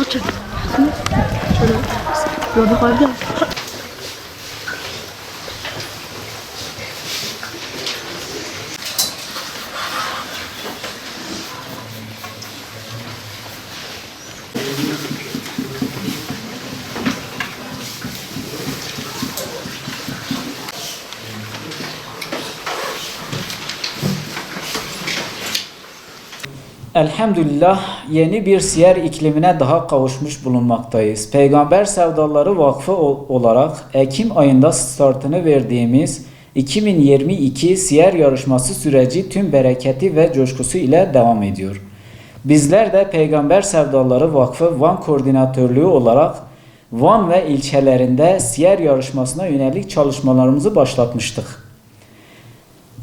Açın. Şöyle. Gördük abi. Thank you. Elhamdülillah yeni bir siyer iklimine daha kavuşmuş bulunmaktayız. Peygamber Sevdaları Vakfı olarak Ekim ayında startını verdiğimiz 2022 siyer yarışması süreci tüm bereketi ve coşkusu ile devam ediyor. Bizler de Peygamber Sevdaları Vakfı Van Koordinatörlüğü olarak Van ve ilçelerinde siyer yarışmasına yönelik çalışmalarımızı başlatmıştık.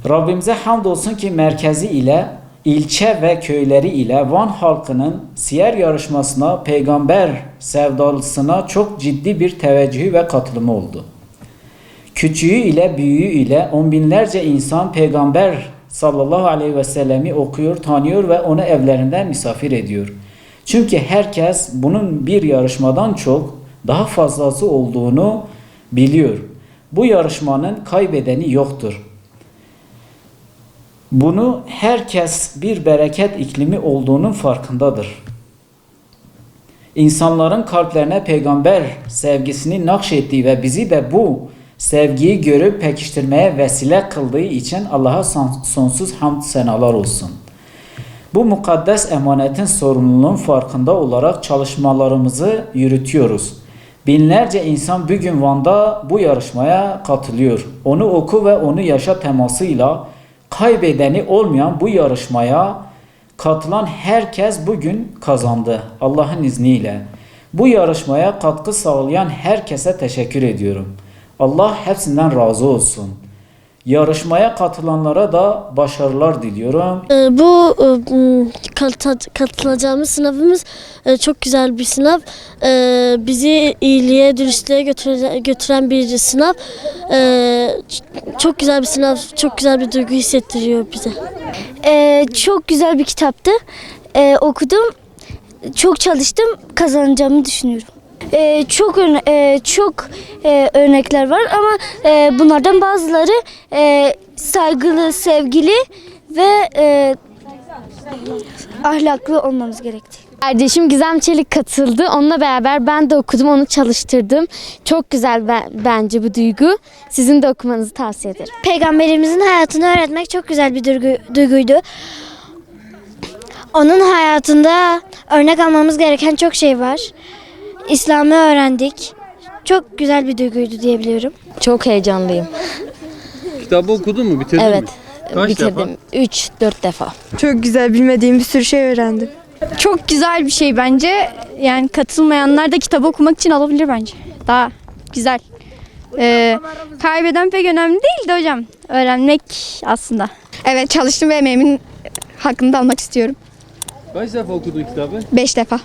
Rabbimize hamdolsun ki merkezi ile ilçe ve köyleri ile Van halkının siyer yarışmasına, peygamber sevdalısına çok ciddi bir teveccühü ve katılımı oldu. Küçüğü ile büyüğü ile on binlerce insan peygamber sallallahu aleyhi ve sellemi okuyor, tanıyor ve onu evlerinde misafir ediyor. Çünkü herkes bunun bir yarışmadan çok daha fazlası olduğunu biliyor. Bu yarışmanın kaybedeni yoktur. Bunu herkes bir bereket iklimi olduğunun farkındadır. İnsanların kalplerine peygamber sevgisini nakşettiği ve bizi de bu sevgiyi görüp pekiştirmeye vesile kıldığı için Allah'a son- sonsuz hamd senalar olsun. Bu mukaddes emanetin sorumluluğun farkında olarak çalışmalarımızı yürütüyoruz. Binlerce insan bugün Van'da bu yarışmaya katılıyor. Onu oku ve onu yaşa temasıyla kaybedeni olmayan bu yarışmaya katılan herkes bugün kazandı Allah'ın izniyle. Bu yarışmaya katkı sağlayan herkese teşekkür ediyorum. Allah hepsinden razı olsun. Yarışmaya katılanlara da başarılar diliyorum. Ee, Bu e, katılacağımız sınavımız e, çok güzel bir sınav. Ee, Bizi iyiliğe, dürüstlüğe götüre- götüren bir sınav. Ç- Çok güzel bir sınav, çok güzel bir duygu hissettiriyor bize. Çok güzel bir kitaptı. Okudum. Çok çalıştım. Kazanacağımı düşünüyorum. Ee, çok e, çok e, örnekler var ama e, bunlardan bazıları e, saygılı, sevgili ve e, ahlaklı olmamız gerektiği. Kardeşim Gizem Çelik katıldı. Onunla beraber ben de okudum, onu çalıştırdım. Çok güzel be- bence bu duygu. Sizin de okumanızı tavsiye ederim. Peygamberimizin hayatını öğretmek çok güzel bir duygu- duyguydu. Onun hayatında örnek almamız gereken çok şey var. İslam'ı öğrendik. Çok güzel bir duyguydu diyebiliyorum. Çok heyecanlıyım. Kitabı okudun mu? Bitirdin Evet, mi? Kaç bitirdim. defa? 3-4 defa. Çok güzel bilmediğim bir sürü şey öğrendim. Çok güzel bir şey bence. Yani katılmayanlar da kitap okumak için alabilir bence. Daha güzel. Ee, kaybeden pek önemli değil de hocam. Öğrenmek aslında. Evet çalıştım ve emeğimin hakkını da almak istiyorum. Kaç defa okudun kitabı? Beş defa.